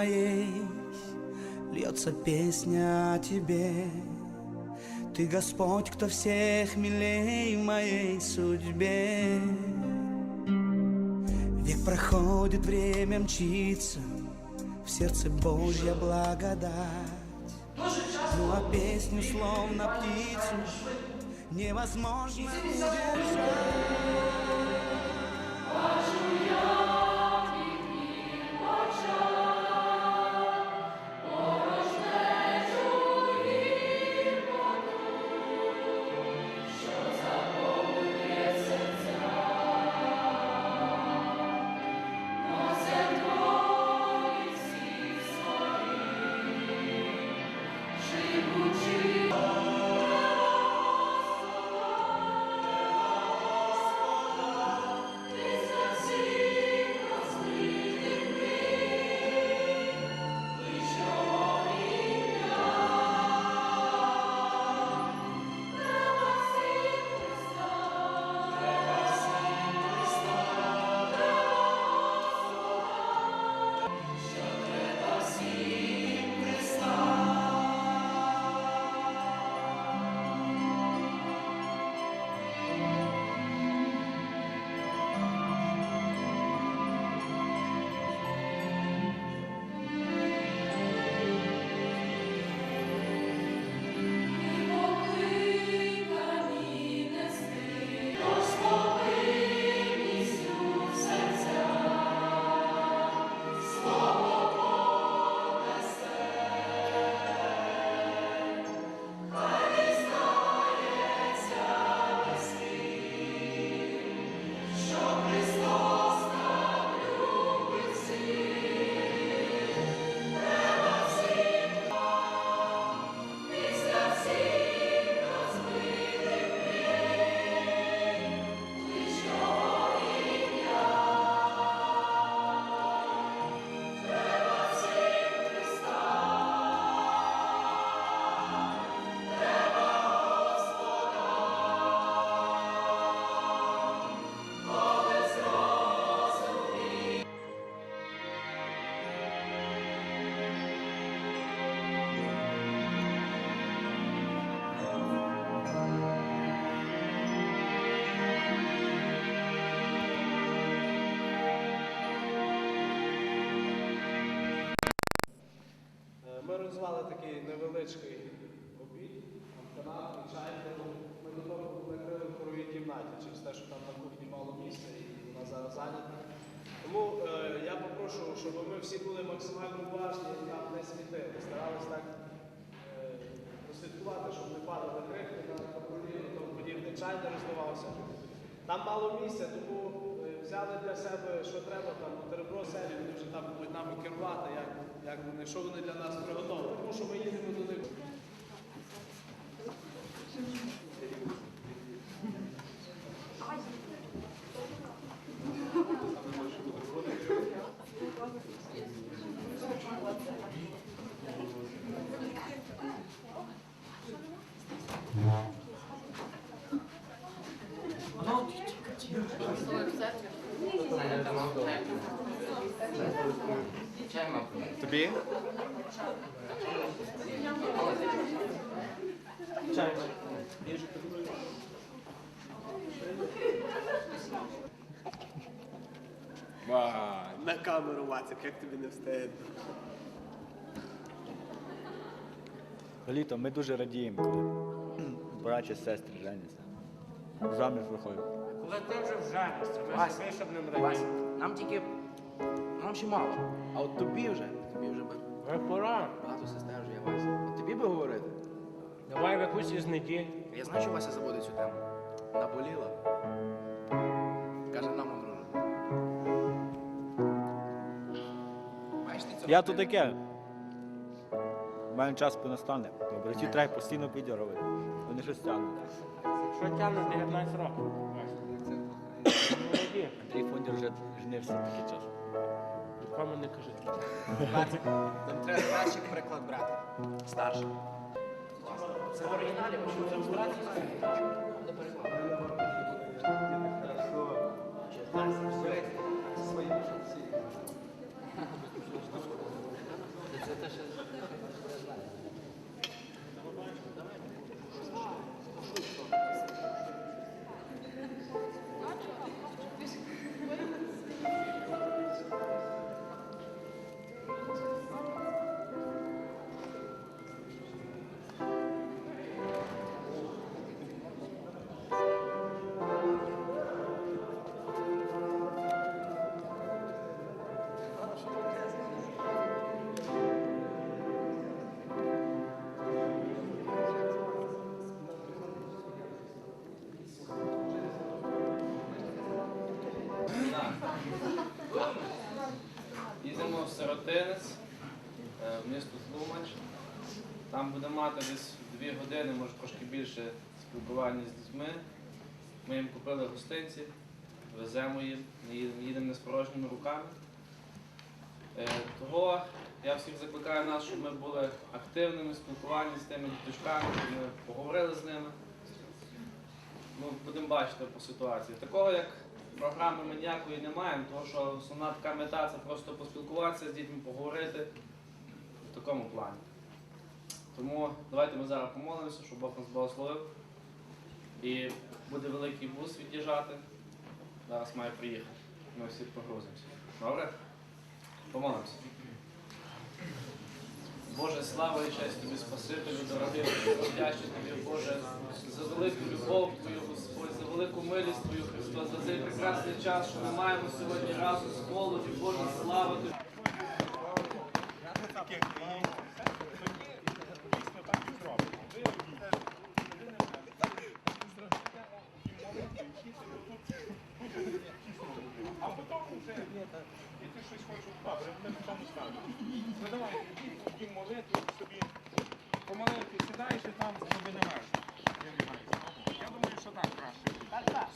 моей. Льется песня о тебе. Ты Господь, кто всех милей в моей судьбе. Век проходит, время мчится. В сердце Божья благодать. Ну а песню словно птицу Невозможно удержать подібне. Чай. Там мало місця, тому е, взяли для себе, що треба, там теребро селі, вони вже там будуть нами керувати, як, як вони, що вони для нас приготовили. Тому що ми їдемо до них. На камеру, Вацик, як тобі не встигне. Літо, ми дуже радіємо, коли браті, сестри женяться. Заміж виходять. Коли ти вже вженишся, ми Вася, собі, щоб не Вася, мрати. нам тільки. Нам ще мало. А от тобі вже, тобі вже би. Пора. Багато сестер вже є Вася. От тобі би говорити. Давай в якусь із неділь. Я знаю, що Вася забуде цю тему. Наболіла. Каже, нам одружити. Маєш ти цього? Я тут таке. У мене час понастане. Братів треба постійно підірувати. Вони щось тягнуть. Що тягне 19 років? Молоді. Андрій Фондір вже женився такий час. Нікому не кажи. Нам треба кращий приклад брати. Старший. Це в оригіналі, бо що там брати? Де переклад? Їдемо в Там будемо мати десь дві години, може трошки більше спілкування з дітьми. Ми їм купили гостинці, веземо їм, їдемо, не з порожніми руками. Е, Того я всіх закликаю нас, щоб ми були активними спілкуванні з тими діточками, ми поговорили з ними. Ну, будемо бачити по ситуації. Такого як програми ми ніякої не маємо, тому що основна така мета це просто поспілкуватися з дітьми, поговорити в такому плані. Тому давайте ми зараз помолимося, щоб Бог нас благословив. І буде великий бус від'їжджати. Зараз має приїхати. Ми всі погрузимося. Добре? Помолимося. Боже, слава і честь тобі, Спасителю, дорогий, вдячний тобі, Боже, за велику любов Твою, Господь, за велику милість Твою, Христос, за цей прекрасний час, що ми маємо сьогодні разом з молоді, Боже, слава тобі. А потім вже і ти щось хочеш добре, ми в тому станемо. Ну давай, ідіть, тоді молитву собі. Помаленьку сідаєш і там собі не. Я думаю, що так краще. Так, так.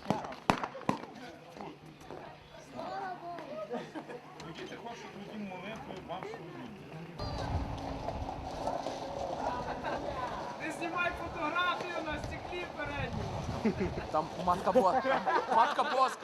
Діти хочуть тоді молитву вам служити. Ти знімай фотографію на стеклі передньому. Там матка боска. Матка боска.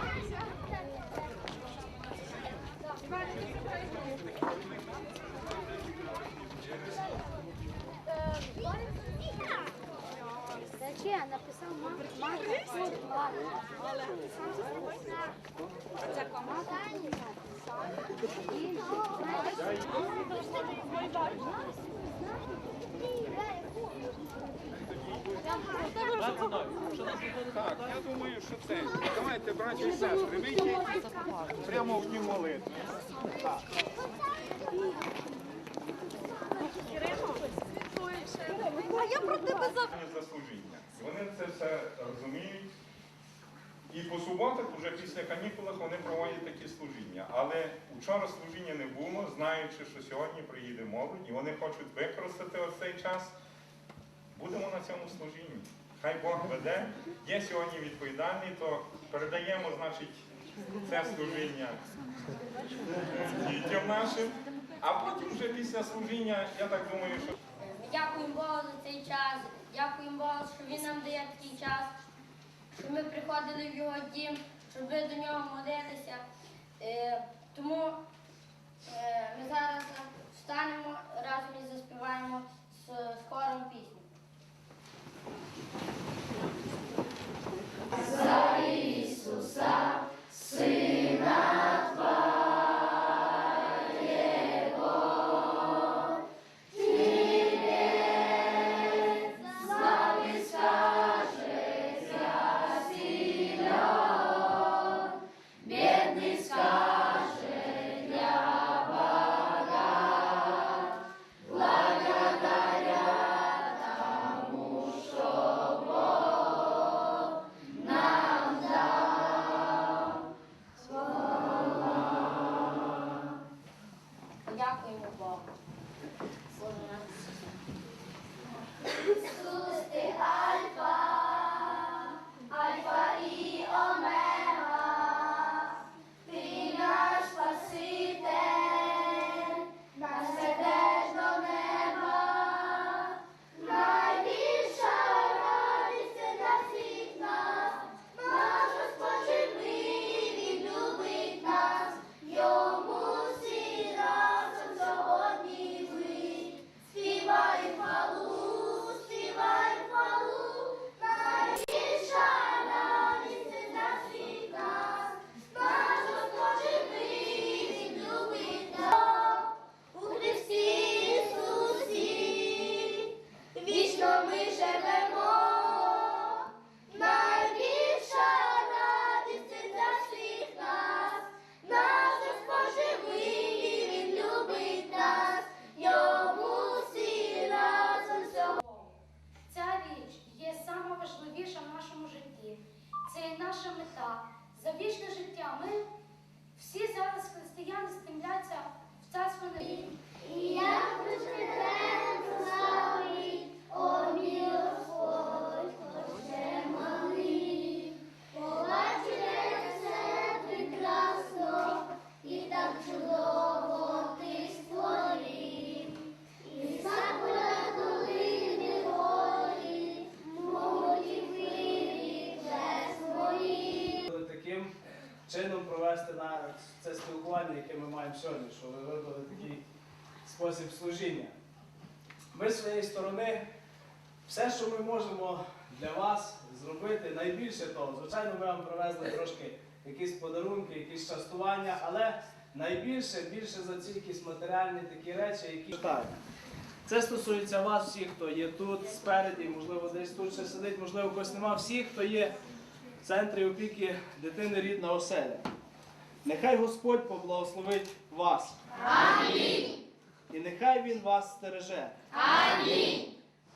Так, я думаю, що це. Давайте, браті і сестри, вийдіть прямо в дні молитви. заслужіння. І Вони це все розуміють. І по суботах, вже після канікулах, вони проводять такі служіння. Але вчора служіння не було, знаючи, що сьогодні приїде молодь, і вони хочуть використати оцей час. Будемо на цьому служінні. Хай Бог веде. Є сьогодні відповідальний, то передаємо, значить, це служіння дітям нашим. А потім вже після служіння, я так думаю, що дякуємо Богу за цей час. Дякуємо Богу, що Він нам дає такий час, що ми приходили в його дім, щоб ми до нього молилися. Е, тому е, ми зараз встанемо разом і заспіваємо з хором пісню. Сьогодні, що ви вибрали такий спосіб служіння. Ми з своєї сторони, все, що ми можемо для вас зробити, найбільше того, звичайно, ми вам привезли трошки якісь подарунки, якісь частування, але найбільше, більше за ці якісь матеріальні такі речі, які читають. Це стосується вас, всіх, хто є тут спереді, можливо, десь тут ще сидить, можливо, когось нема. Всіх, хто є в центрі опіки дитини рідна оселя. Нехай Господь поблагословить вас. Амінь. І нехай Він вас стереже. Амінь.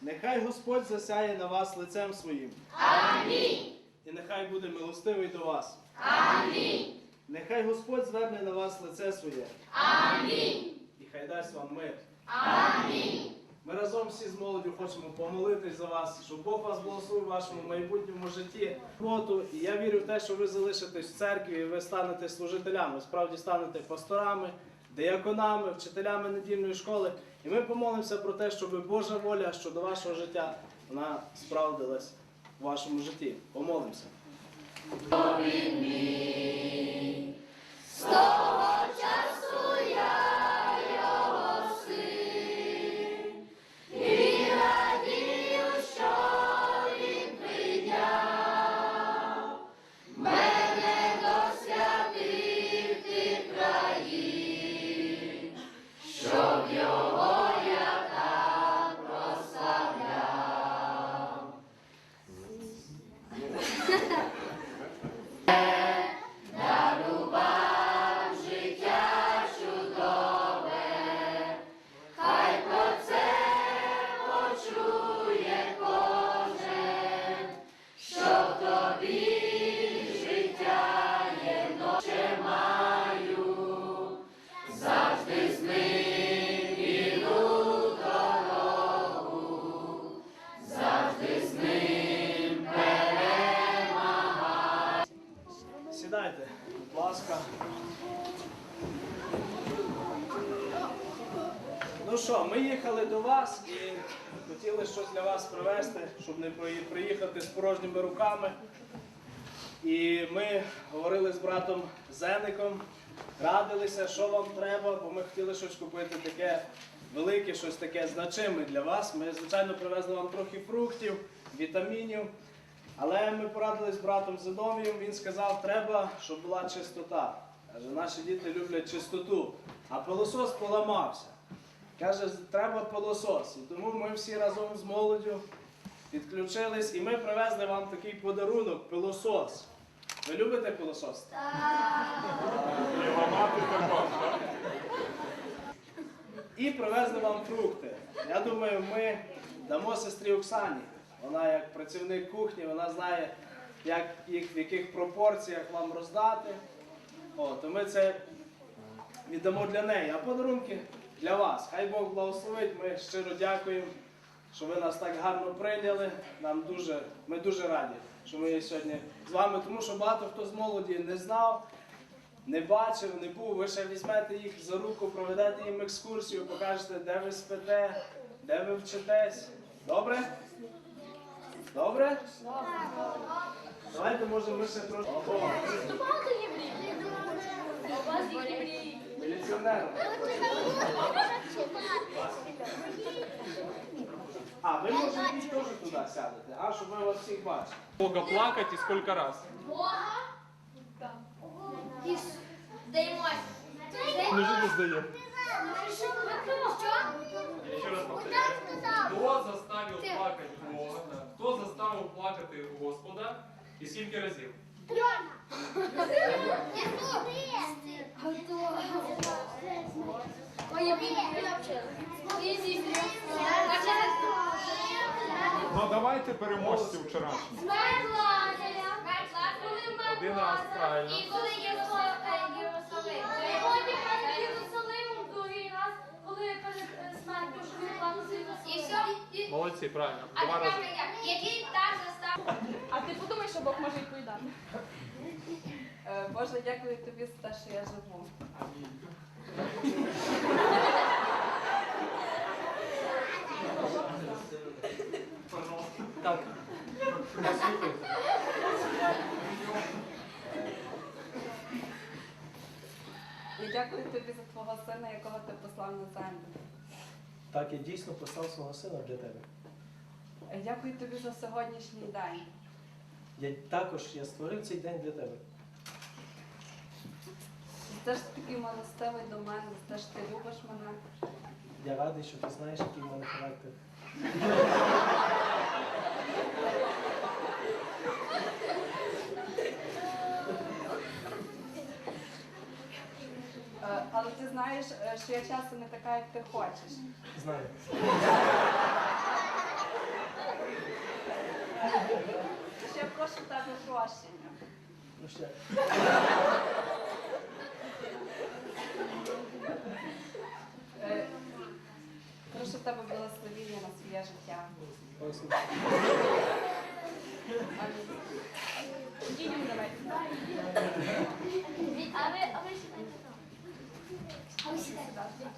Нехай Господь засяє на вас лицем своїм. Амінь. І нехай буде милостивий до вас. Амінь. Нехай Господь зверне на вас лице своє. Амінь. І хай дасть вам мир. Амінь. Ми разом всі з молоддю хочемо помолитись за вас, щоб Бог вас благословив в вашому майбутньому житті. І я вірю в те, що ви залишитесь в церкві і ви станете служителями, справді станете пасторами, деяконами, вчителями недільної школи. І ми помолимося про те, щоб Божа воля щодо вашого життя вона справдилась в вашому житті. Помолимося. Що, ми їхали до вас і хотіли щось для вас привезти, щоб не приїхати з порожніми руками. І ми говорили з братом Зеником, радилися, що вам треба, бо ми хотіли щось купити таке велике, щось таке значиме для вас. Ми, звичайно, привезли вам трохи фруктів, вітамінів. Але ми порадились з братом Зидомієм, він сказав, треба, щоб була чистота. Каже, наші діти люблять чистоту. А пилосос поламався. Каже, треба пилосос. І тому ми всі разом з молоддю підключились і ми привезли вам такий подарунок пилосос. Ви любите пилосос? І привезли вам фрукти. Я думаю, ми дамо сестрі Оксані. Вона як працівник кухні, вона знає, як їх в яких пропорціях вам роздати. О, то ми це віддамо для неї, а подарунки для вас. Хай Бог благословить. Ми щиро дякуємо, що ви нас так гарно прийняли. Нам дуже, ми дуже раді, що ми є сьогодні з вами, тому що багато хто з молоді не знав, не бачив, не був. Ви ще візьмете їх за руку, проведете їм екскурсію, покажете, де ви спите, де ви вчитесь. Добре? Добре? Давайте, може, ми ще трошки. О, міліціонером. А, ви може і теж туди сядете, а щоб ми вас всіх бачили. Долго плакать и сколько раз? Бога. Неужели сдает? Що? Еще раз повторяю. Кто Бога? Хто заставив плакати Господа? І скільки разів? Ну давайте переможці вчорашні. Один раз, правильно. І коли є перед Єрусалимом другий раз, коли перед смертю, що він планував І все. Молодці, правильно. А Два тепер як? Який так застав? А ти подумай, що Бог може відповідати. Е, Боже, дякую тобі за те, що я живу. Так. І дякую тобі за твого сина, якого ти послав на землю. Так, я дійсно послав свого сина для тебе. Е, Дякую тобі за сьогоднішній день. Я також я створив цей день для тебе. Ти ж такий милостивий до мене, ти ж ти любиш мене. Я радий, що ти знаєш, який в мене характер. Але ти знаєш, е, що я часто не така, як ти хочеш. Знаю. Я прошу тебе прощення. Ну ще. Е, Прошу в тебе благословіння на своє життя. Амінь. Дідьом давайте. А ви, а ви сідайте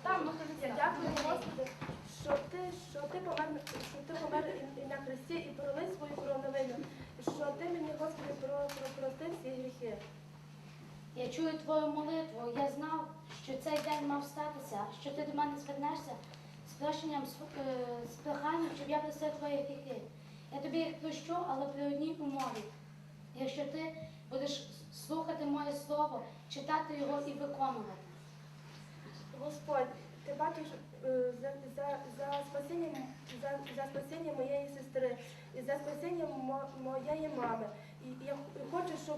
там. Ну, дякую, Господи, що ти, що ти помер, що ти помер на хресті і пролив свою кров. Що ти мені, Господи, про, про, простив всі гріхи. Я чую твою молитву. Я знав, що цей день мав статися, що ти до мене звернешся з прощенням, з, е, проханням, щоб я простив твої гріхи. Я тобі їх прощу, але при одній умові. Якщо ти будеш слухати моє слово, читати його і виконувати. Господь, ти бачиш е, за, за, за, спасіння, за, за спасіння моєї сестри і за спасіння мо, моєї мами. І я хочу, щоб,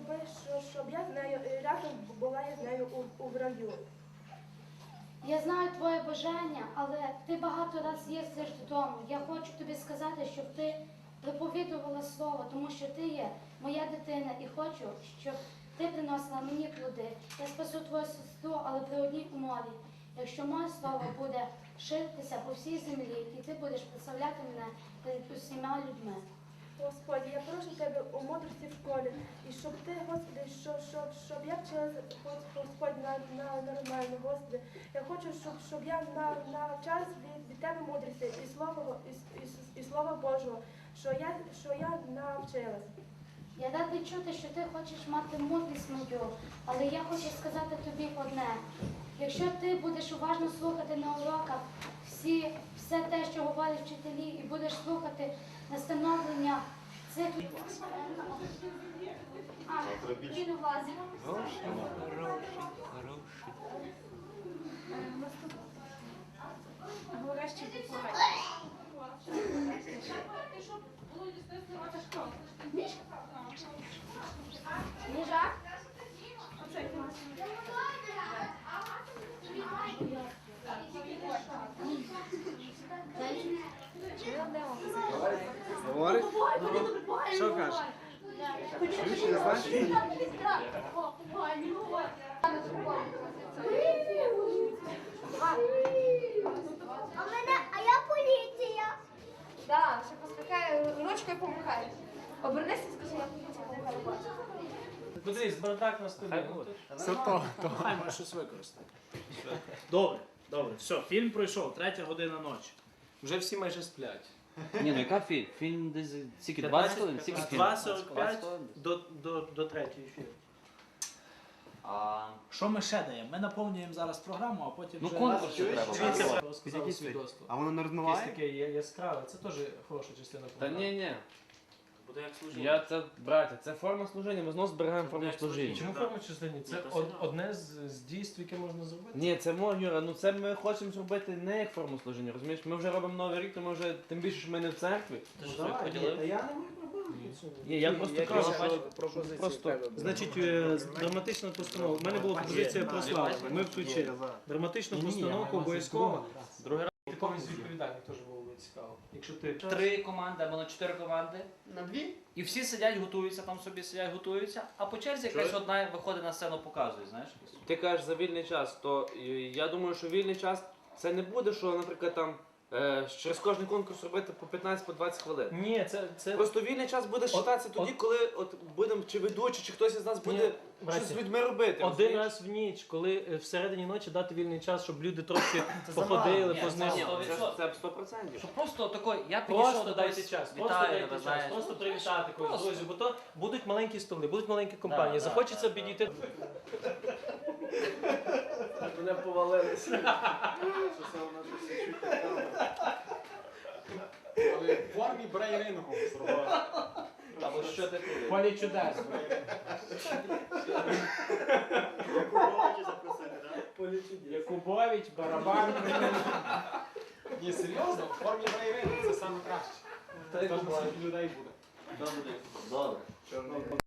щоб я з нею разом була я з нею у, у раю. Я знаю твоє бажання, але ти багато раз їздиш додому. Я хочу тобі сказати, щоб ти проповідувала слово, тому що ти є моя дитина і хочу, щоб ти приносила мені плоди. Я спасу твою сестру, але при одній умові. Якщо моє слово буде ширитися по всій землі, і ти будеш представляти мене перед усіма людьми. Господь, я прошу тебе у мудрості в школі, і щоб ти, Господи, щоб, щоб, щоб я вчилася, Господь, на, на нормально, Господи. Я хочу, щоб, щоб я на, навчалась від, від тебе мудрості і слова, і, і, і слова Божого, що я, що я навчилась. Я радий чути, що ти хочеш мати мудрість мою, але я хочу сказати тобі одне. Якщо ти будеш уважно слухати на уроках всі, все те, що говорять вчителі, і будеш слухати настановлення цих А, він у вазі. Говорящий попугай. Їжак? говорить? Що каже? Чуєш, не? А мене, а я поліція. Так, ще поскакає ручкою помахає. Обернися і скажи, я поліція помахаю. Подивись, бардак на столі. Хай може щось використати. Добре, добре, все, фільм пройшов, третя година ночі. Вже всі майже сплять. Ні, ну яка фільм? Фільм десь скільки? 20 хвилин? Скільки фільм? 2.45 до, до, до третьої фільм. А Що ми ще даємо? Ми наповнюємо зараз програму, а потім Ну, вже... конкурс ще треба. Дивіться, Під сказав якийсь свідоцтво. А воно не Якесь розмиває? таке яскраве, це теж хороша частина Та програми. ні, ні. Буде як служити. Я це, браття, це форма служіння, ми знову зберігаємо форму служіння. Чому форма частині? Це од- одне з, з дійств, яке можна зробити. Ні, це мо, Юра, ну це ми хочемо зробити не як форму служіння, розумієш? Ми вже робимо новий рік, то ми вже тим більше, що ми не в церкві. Ну, давай, ні, та я не маю проблем. Ні, я просто кажу, що пропозиції просто- Значить, е, драматична постанова. У мене була пропозиція про славу. Ми включили. Драматичну постановку обов'язково. другий раз. Якомусь відповідальник теж було цікаво. Якщо ти три команди або на чотири команди. На дві? І всі сидять, готуються, там собі сидять, готуються, а по черзі якась одна виходить на сцену, показує, знаєш. Ти кажеш за вільний час, то е, я думаю, що вільний час це не буде, що, наприклад, там е, через кожен конкурс робити по 15-20 хвилин. ні, це, це Просто вільний час буде вважатися тоді, коли от будемо чи ведучий, чи хтось із нас буде Ні, щось з братці, людьми робити. один розумієш? раз в ніч, коли е, всередині ночі дати вільний час, щоб люди трошки походили, Ні, познайомилися. це- Це, це 100%. Що просто тако, я підійшов Просто до дайте когось, час, просто вітаю, дайте час, знаєш. просто привітати когось, просто. друзі, бо то будуть маленькі столи, будуть маленькі компанії. да, Захочеться да, підійти. Мене повалилися. Але в формі брейрингу зробили. Або що таке? Полі чудес. Якубович, барабан. Ні, серйозно, в формі брейрингу це саме краще. Тож на скільки людей буде. Добре. Добре.